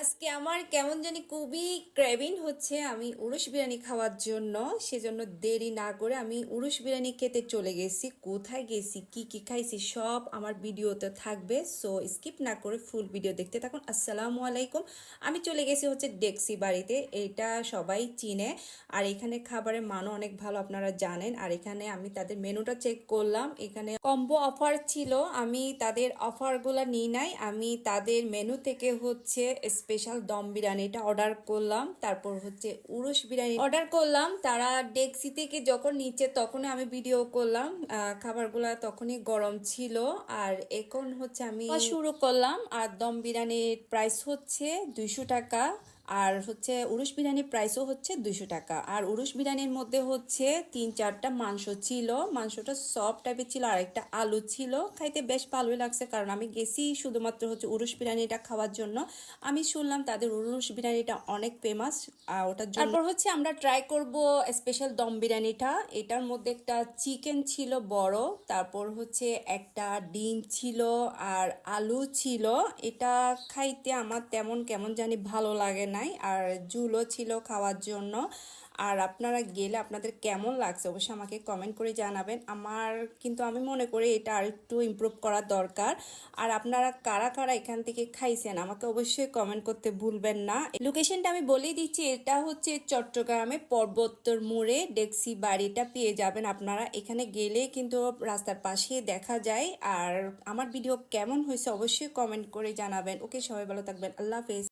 আজকে আমার কেমন জানি খুবই ক্রেভিং হচ্ছে আমি উরুশ বিরিয়ানি খাওয়ার জন্য। সেজন্য দেরি না করে আমি উরুশ বিরিয়ানি খেতে চলে গেছি। কোথায় গেছি, কি কি খাইছি সব আমার ভিডিওতে থাকবে। সো স্কিপ না করে ফুল ভিডিও দেখতে থাকুন। আসসালামু আলাইকুম। আমি চলে গেছি হচ্ছে ডেক্সি বাড়িতে। এটা সবাই চিনে। আর এখানে খাবারের মানও অনেক ভালো আপনারা জানেন। আর এখানে আমি তাদের মেনুটা চেক করলাম। এখানে কম্বো অফার ছিল। আমি তাদের অফারগুলো নিই নাই। আমি তাদের মেনু থেকে হচ্ছে স্পেশাল দম বিরিয়ানিটা অর্ডার করলাম। তারপর হচ্ছে উরুশ বিরিয়ানি অর্ডার করলাম। তারা ডেক্সি থেকে যখন নিচে তখন আমি ভিডিও করলাম। আহ, খাবারগুলো তখনই গরম ছিল। আর এখন হচ্ছে আমি শুরু করলাম। আর দম বিরিয়ানির প্রাইস হচ্ছে দুইশো টাকা। আর হচ্ছে উরুশ বিরিয়ানির প্রাইসও হচ্ছে দুইশো টাকা। আর উরুশ বিরিয়ানির মধ্যে হচ্ছে তিন চারটা মাংস ছিল। মাংসটা সফট টাইপের ছিল, আর একটা আলু ছিল। খাইতে বেশ ভালোই লাগছে, কারণ আমি গেছি শুধুমাত্র হচ্ছে উরুশ বিরিয়ানিটা খাওয়ার জন্য। আমি শুনলাম তাদের উরুশ বিরিয়ানিটা অনেক ফেমাস ওটার জন্য তারপর হচ্ছে আমরা ট্রাই করব স্পেশাল দম বিরিয়ানিটা। এটার মধ্যে একটা চিকেন ছিল বড়, তারপর হচ্ছে একটা ডিম ছিল আর আলু ছিল। এটা খাইতে আমার তেমন কেমন জানি ভালো লাগে নাই, আর জুলও ছিল খাওয়ার জন্য। আর আপনারা গেলে আপনাদের কেমন লাগছে অবশ্যই আমাকে কমেন্ট করে জানাবেন। আমার কিন্তু আমি মনে করি এটা আর একটু ইমপ্রুভ করা দরকার। আর আপনারা কারা কারা এখান থেকে খাইছেন আমাকে অবশ্যই কমেন্ট করতে ভুলবেন না। লোকেশনটা আমি বলেই দিচ্ছি, এটা হচ্ছে চট্টগ্রামে পর্বতর মোড়ে ডেক্সি বাড়িটা পেয়ে যাবেন আপনারা। এখানে গেলে কিন্তু রাস্তার পাশে দেখা যায়। আর আমার ভিডিও কেমন হয়েছে অবশ্যই কমেন্ট করে জানাবেন। ওকে সবাই ভালো থাকবেন। আল্লাহ হাফেজ।